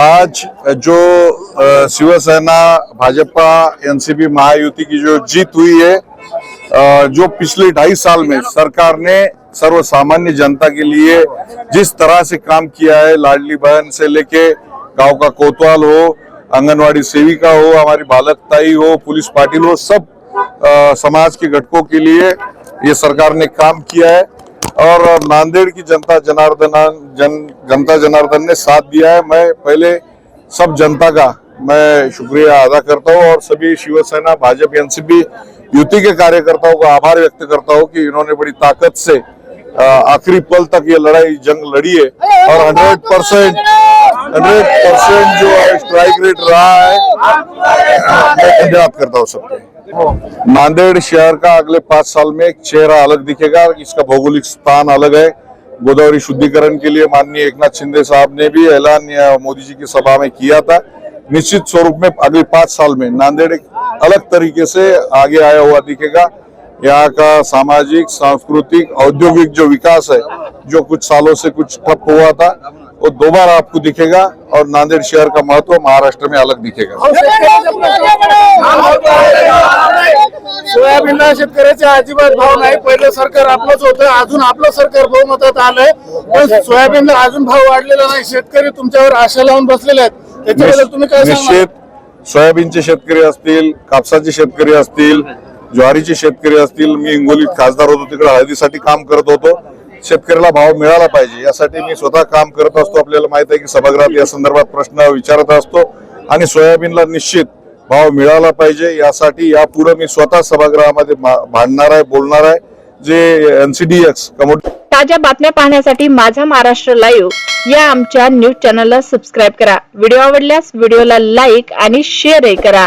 आज जो शिवसेना भाजपा एनसीपी महायुति की जो जीत हुई है जो पिछले ढाई साल में सरकार ने सर्व सामान्य जनता के लिए जिस तरह से काम किया है लाडली बहन से लेके गाँव का कोतवाल हो आंगनवाड़ी सेविका हो हमारी बालक ताई हो पुलिस पाटिल हो सब अ, समाज के घटकों के लिए ये सरकार ने काम किया है। और नांदेड़ की जनता जनार्दन, जन, जनता जनार्दन ने साथ दिया है। मैं पहले सब जनता का मैं शुक्रिया अदा करता हूँ और सभी शिवसेना, भाजपा, एनसीपी युति के कार्यकर्ताओं का आभार व्यक्त करता हूँ कि इन्होंने बड़ी ताकत से आखिरी पल तक ये लड़ाई, जंग लड़ी है। और हंड्रेड परसेंट हंड्रेड परसेंट जो स्ट्राइक रेट रहा है मैं धन्यवाद करता हूँ सबके। नांदेड़ शहर का अगले पाँच साल में एक चेहरा अलग दिखेगा। इसका भौगोलिक स्थान अलग है। गोदावरी शुद्धिकरण के लिए माननीय एकनाथ शिंदे साहब ने भी ऐलान मोदी जी की सभा में किया था। निश्चित स्वरूप में अगले पाँच साल में नांदेड़ एक अलग तरीके से आगे आया हुआ दिखेगा। यहाँ का सामाजिक, सांस्कृतिक, औद्योगिक जो विकास है, जो कुछ सालों से कुछ ठप हुआ था, वो दोबारा आपको दिखेगा और नांदेड़ शहर का महत्व महाराष्ट्र में अलग दिखेगा। सोयाबीनला शेतकऱ्याचा अजिबात भाव नाही. पहिलं सरकार आपलंच होतं. अजून आपलं सरकार बहुमतात आलंय. पण सोयाबीनला अजून भाव वाढलेला नाही. शेतकरी तुमच्यावर आशा लावून बसलेले आहेत. त्याच्याबद्दल तुम्ही काय सांगणार? निश्चित. सोयाबीनचे शेतकरी असतील कापसाचे शेतकरी असतील ज्वारीचे शेतकरी असतील मी हिंगोलीत खासदार होतो तिकडे हळदीसाठी काम करत होतो. शेतकऱ्याला भाव मिळाला पाहिजे. यासाठी मी स्वतः काम करत असतो. आपल्याला माहीत आहे की सभागृहात या संदर्भात प्रश्न विचारत असतो. आणि सोयाबीनला निश्चित भाव मिळाला पाहिजे. यासाठी यापुढे मी स्वतः सभागृहामध्ये मांडणार भांडणार आहे बोलणार आहे. जे एनसीडीएक्स कमोडिटी ताज्या बातम्या पाहण्यासाठी माझा महाराष्ट्र लाईव्ह या आमच्या न्यूज चॅनलला सबस्क्राईब करा. व्हिडिओ आवडल्यास व्हिडिओला लाईक आणि शेअरही करा.